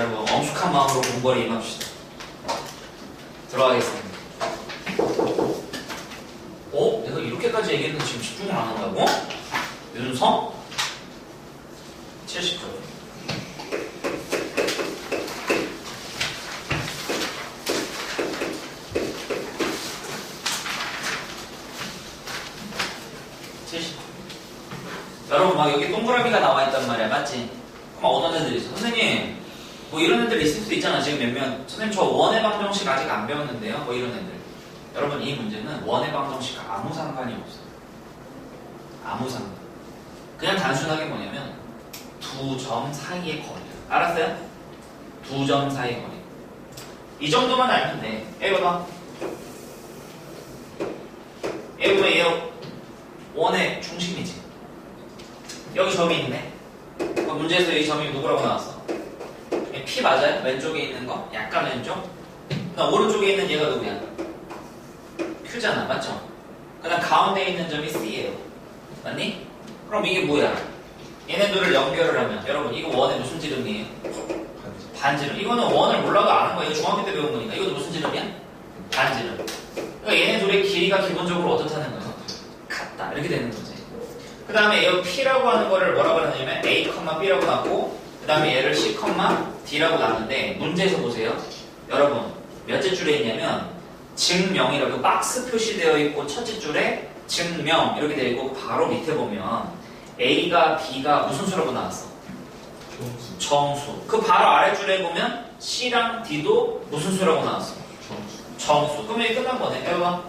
자, 여러분 엄숙한 마음으로 공부에 임합시다. 들어가겠습니다. 어? 내가 이렇게까지 얘기했는데 지금 집중을 안 한다고? 윤성? 70점. 여러분 막 여기 동그라미가 나와 있단 말이야 맞지? 막 어떤 애들이 있어 선생님 뭐 이런 애들 있을 수도 있잖아. 지금 몇몇 선생님 저 원의 방정식 아직 안 배웠는데요. 뭐 이런 애들. 여러분 이 문제는 원의 방정식과 아무 상관이 없어요. 아무 상관. 그냥 단순하게 뭐냐면 두 점 사이의 거리. 알았어요? 두 점 사이의 거리. 이 정도만 알면 돼. 얘 봐봐 얘 보면 얘 원의 중심이지. 여기 점이 있네. 그 문제에서 이 점이 누구라고 나왔어? P 맞아요? 왼쪽에 있는 거? 약간 왼쪽? 그다음 오른쪽에 있는 얘가 누구야? Q잖아, 맞죠? 그다음 가운데 있는 점이 C예요. 맞니? 그럼 이게 뭐야? 얘네들을 연결을 하면 여러분 이거 원의 무슨 지름이에요? 반지름. 이거는 원을 몰라도 아는 거예요. 중학교 때 배운 거니까. 이것도 무슨 지름이야? 반지름. 그러니까 얘네 둘의 길이가 기본적으로 어떻다는 거예요? 같다. 이렇게 되는 거지. 그 다음에 이 P라고 하는 거를 뭐라고 하냐면 A, B라고 놨고 그 다음에 얘를 C, D라고 놨는데 문제에서 보세요. 여러분 몇째 줄에 있냐면 증명이라고 박스 표시되어 있고 첫째 줄에 증명 이렇게 되어 있고 바로 밑에 보면 A가 B가 무슨 수라고 나왔어? 정수. 그 바로 아래줄에 보면 C랑 D도 무슨 수라고 나왔어? 정수. 정수. 그럼 여기 끝난 거네. 해봐.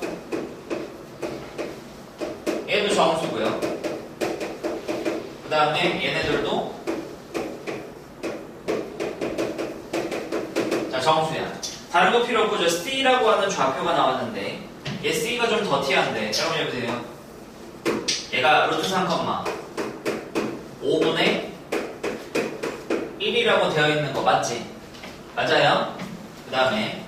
얘도 정수고요. 그 다음에 얘네들도 자 정수야. 다른 거 필요 없고 저 C라고 하는 좌표가 나왔는데 얘 C가 좀 더티한데 여러분 해보세요. 얘가 루트 3, 5분의 1이라고 되어 있는 거 맞지? 맞아요? 그 다음에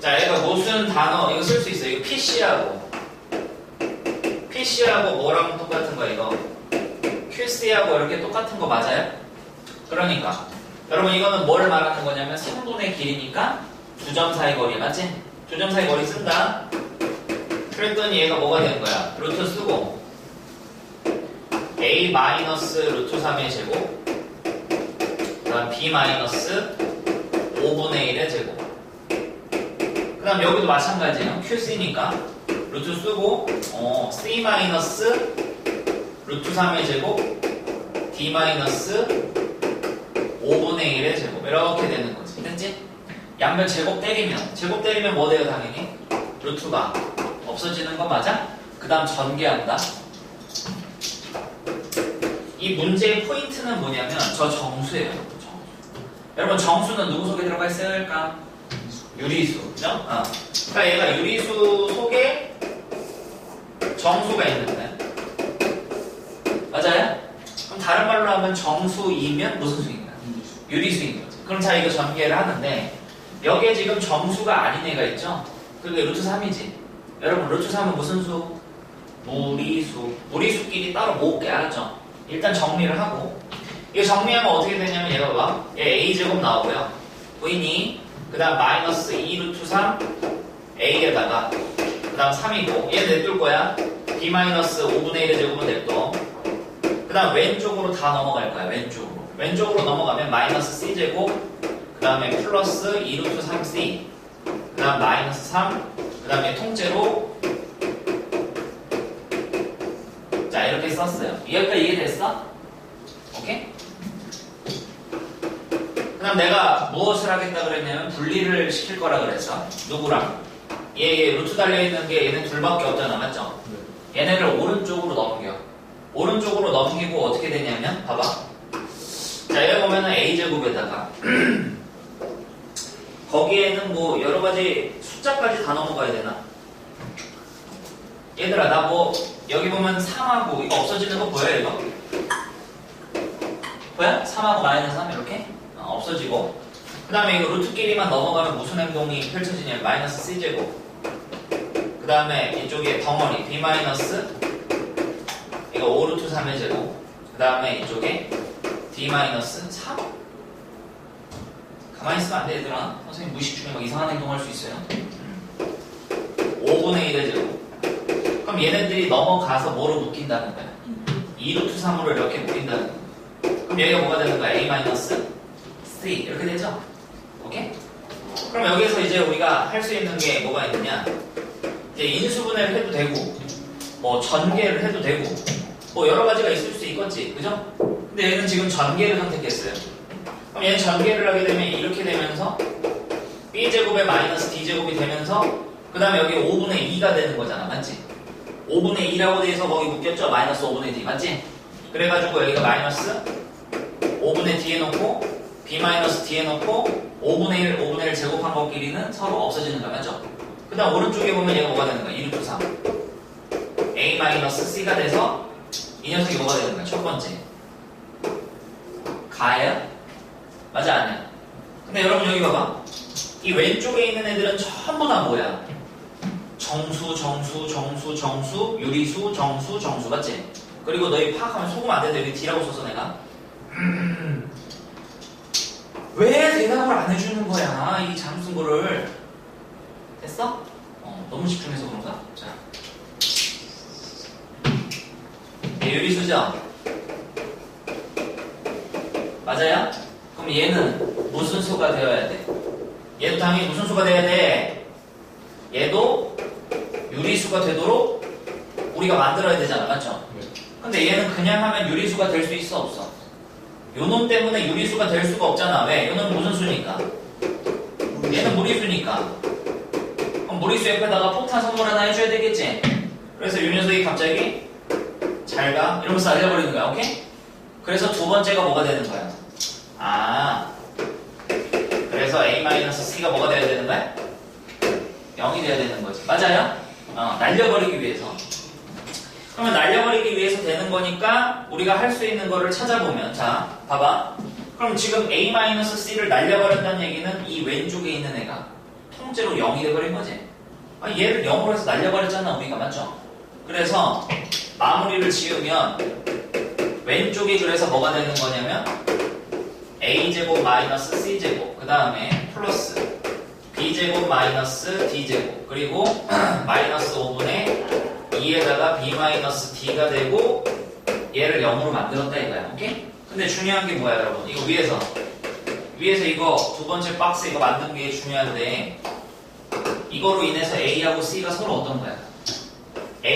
자, 얘가 무슨 단어, 이거 쓸 수 있어요. 이거 PC하고. PC하고 뭐랑 똑같은 거, 이거? QC하고 이렇게 똑같은 거 맞아요? 그러니까. 여러분, 이거는 뭘 말하는 거냐면 3분의 길이니까 두 점 사이 거리, 맞지? 두 점 사이 거리 쓴다. 그랬더니 얘가 뭐가 되는 거야? 루트 쓰고. A 마이너스 루트 3의 제곱. 그 다음 B 마이너스 5분의 1의 제곱. 그 다음 여기도 마찬가지예요. QC니까 루트 쓰고 어, C 마이너스 루트 3의 제곱 D 마이너스 5분의 1의 제곱 이렇게 되는 거지. 됐지? 양변 제곱 때리면 제곱 때리면 뭐 돼요 당연히? 루트가 없어지는 거 맞아? 그 다음 전개한다. 이 문제의 포인트는 뭐냐면 저 정수예요. 정수. 여러분 정수는 누구 속에 들어가 있을까? 유리수, 그죠? 어. 그러니까 얘가 유리수 속에 정수가 있는데. 맞아요? 그럼 다른 말로 하면 정수이면 무슨 수인가? 유리수인 거지. 그럼 자, 이거 전개를 하는데, 여기에 지금 정수가 아닌 애가 있죠? 그게 루트 3이지. 여러분, 루트 3은 무슨 수? 무리수. 무리수끼리 따로 모을게, 알았죠? 일단 정리를 하고, 이거 정리하면 어떻게 되냐면 얘가 봐. 얘 a제곱 나오고요. 보이니? 그 다음 마이너스 2 루트 3 a에다가 그 다음 3이고 얘 냅둘 거야 b 마이너스 5분의 1의 제곱은 냅둬 그 다음 왼쪽으로 다 넘어갈 거야 왼쪽으로 왼쪽으로 넘어가면 마이너스 c 제곱 그 다음에 플러스 2 루트 3c 그 다음 마이너스 3 그 다음에 통째로 자 이렇게 썼어요 여기까지 이해됐어? 오케이? 그럼 내가 무엇을 하겠다 그랬냐면 분리를 시킬 거라 그랬어. 누구랑? 얘, 얘 루트 달려있는 게 얘네 둘밖에 없잖아. 맞죠? 얘네를 오른쪽으로 넘겨. 오른쪽으로 넘기고 어떻게 되냐면, 봐봐. 자, 여기 보면은 A제곱에다가, 거기에는 뭐 여러 가지 숫자까지 다 넘어가야 되나? 얘들아, 나 뭐, 여기 보면 3하고, 이거 없어지는 거 보여, 이거? 보여? 3하고 마이너스 3 이렇게? 어, 없어지고 그 다음에 이거 루트끼리만 넘어가면 무슨 행동이 펼쳐지냐면 마이너스 c제곱 그 다음에 이쪽에 덩어리 b 마이너스 이거 5루트 3의 제곱 그 다음에 이쪽에 D-3 가만히 있으면 안 돼, 얘들아. 선생님 무의식 중에 막 이상한 행동할 수 있어요. 5분의 1의 제곱. 그럼 얘네들이 넘어가서 뭐로 묶인다는 거야? 2루트 3으로 이렇게 묶인다는 거야. 그럼 여기가 뭐가 되는 거야? A-3 이렇게 되죠? 오케이? 그럼 여기서 이제 우리가 할 수 있는 게 뭐가 있느냐? 이제 인수분해를 해도 되고, 뭐 전개를 해도 되고, 뭐 여러 가지가 있을 수 있겠지, 그죠? 근데 얘는 지금 전개를 선택했어요. 그럼 얘는 전개를 하게 되면 이렇게 되면서 b 제곱에 마이너스 d 제곱이 되면서 그 다음에 여기 5분의 2가 되는 거잖아, 맞지? 5분의 2라고 돼서 거기 묶였죠? 마이너스 5분의 d, 맞지? 그래가지고 여기가 마이너스 5분의 d에 놓고 b 마이너스 d에 놓고 5분의 1, 5분의 1 제곱한 것끼리는 서로 없어지는 거야, 맞죠? 그 다음 오른쪽에 보면 얘가 뭐가 되는 거야? 2루트 3 a 마이너스 c가 돼서 이 녀석이 뭐가 되는 거야? 첫 번째 가야? 맞아 아니야? 근데 여러분 여기 봐봐 이 왼쪽에 있는 애들은 전부 다 뭐야? 정수, 정수, 정수, 정수, 유리수, 정수, 정수 맞지? 그리고 너희 파악하면 소금 안 되는데 여기 D라고 썼어 내가 음, 왜 대답을 안 해주는 거야 이 잠쓴 거를 됐어? 어, 너무 집중해서 그런가? 자 네, 유리수죠? 맞아요? 그럼 얘는 무슨 수가 되어야 돼? 얘도 당연히 무슨 수가 돼야 돼? 얘도 유리수가 되도록 우리가 만들어야 되잖아, 맞죠? 네. 근데 얘는 그냥 하면 유리수가 될 수 있어, 없어? 요놈 때문에 유리수가 될 수가 없잖아. 왜? 요놈 무슨 수니까? 얘는 무리수니까. 그럼 무리수 옆에다가 폭탄 선물 하나 해줘야 되겠지? 그래서 요 녀석이 갑자기 잘 가? 이러면서 알려버리는 거야, 오케이? 그래서 두 번째가 뭐가 되는 거야? 아, 그래서 A-C가 뭐가 돼야 되는 거야? 0이 돼야 되는 거지. 맞아요? 어, 날려버리기 위해서. 그러면 날려버리기 위해서 되는 거니까 우리가 할 수 있는 거를 찾아보면 자, 봐봐. 그럼 지금 A-C를 날려버렸다는 얘기는 이 왼쪽에 있는 애가 통째로 0이 돼버린 거지. 아, 얘를 0으로 해서 날려버렸잖아, 우리가. 맞죠? 그래서 마무리를 지으면 왼쪽이 그래서 뭐가 되는 거냐면 a제곱 마이너스 c제곱 그 다음에 플러스 b제곱 마이너스 d제곱 그리고 마이너스 5분의 2에다가 b 마이너스 d가 되고 얘를 0으로 만들었다 이거야 오케이? 근데 중요한 게 뭐야 여러분 이거 위에서 위에서 이거 두 번째 박스 이거 만든 게 중요한데 이거로 인해서 a하고 c가 서로 어떤 거야?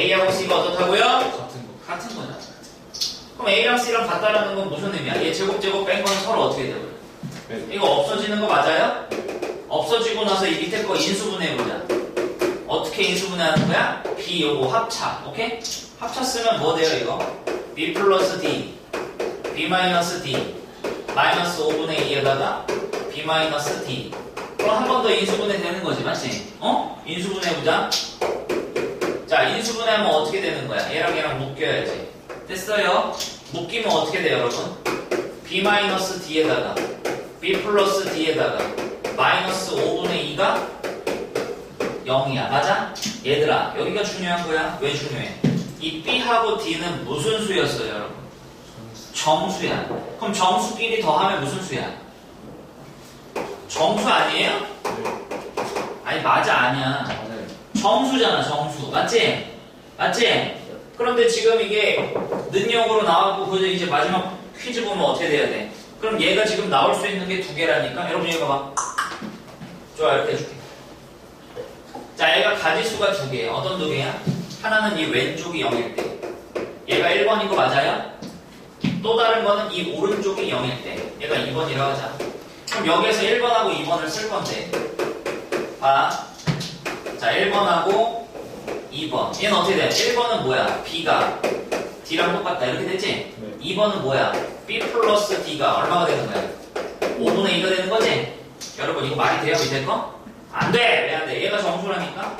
A하고 c가 어떻다고요? 같은 거. 같은 거잖아. 그럼 A랑 C랑 같다라는 건 무슨 의미야? 얘 제곱 제곱 뺀 거는 서로 어떻게 돼요? 네. 이거 없어지는 거 맞아요? 없어지고 나서 이 밑에 거 인수분해 보자. 어떻게 인수분해하는 거야? B 요거 합차, 오케이? 합차 쓰면 뭐 돼요 이거? B 플러스 D, B 마이너스 D, 마이너스 5분의 2에다가 B 마이너스 D. 그럼 한 번 더 인수분해 되는 거지, 맞지? 어? 인수분해 보자. 자, 인수분해하면 어떻게 되는 거야? 얘랑 얘랑 묶여야지. 됐어요? 묶이면 어떻게 돼요, 여러분? B-D에다가 B 플러스 D에다가 마이너스 5분의 2가 0이야. 맞아? 얘들아, 여기가 중요한 거야. 왜 중요해? 이 B하고 D는 무슨 수였어요, 여러분? 정수야. 그럼 정수끼리 더하면 무슨 수야? 정수 아니에요? 네. 아니, 맞아, 아니야. 정수잖아, 정수. 맞지? 맞지? 그런데 지금 이게 능력으로 나왔고, 그저 이제 마지막 퀴즈 보면 어떻게 돼야 돼? 그럼 얘가 지금 나올 수 있는 게 두 개라니까? 여러분, 이거 봐봐. 좋아, 이렇게 해줄게. 자, 얘가 가지수가 두 개예요. 어떤 두 개야? 하나는 이 왼쪽이 0일 때. 얘가 1번인 거 맞아요? 또 다른 거는 이 오른쪽이 0일 때. 얘가 2번이라고 하자. 그럼 여기에서 1번하고 2번을 쓸 건데. 봐. 자, 1번하고 2번. 얘는 어떻게 돼? 1번은 뭐야? B가 D랑 똑같다. 이렇게 되지? 네. 2번은 뭐야? B 플러스 D가 얼마가 되는 거야? 5분의 2가 되는 거지? 여러분, 이거 말이 돼요? 밑에 거? 안 돼! 왜 안 돼? 얘가 정수라니까?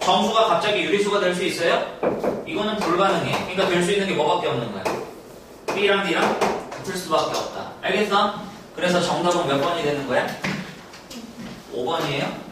정수가 갑자기 유리수가 될 수 있어요? 이거는 불가능해. 그러니까 될 수 있는 게 뭐밖에 없는 거야? B랑 D랑 같을 수밖에 없다. 알겠어? 그래서 정답은 몇 번이 되는 거야? 5번이에요?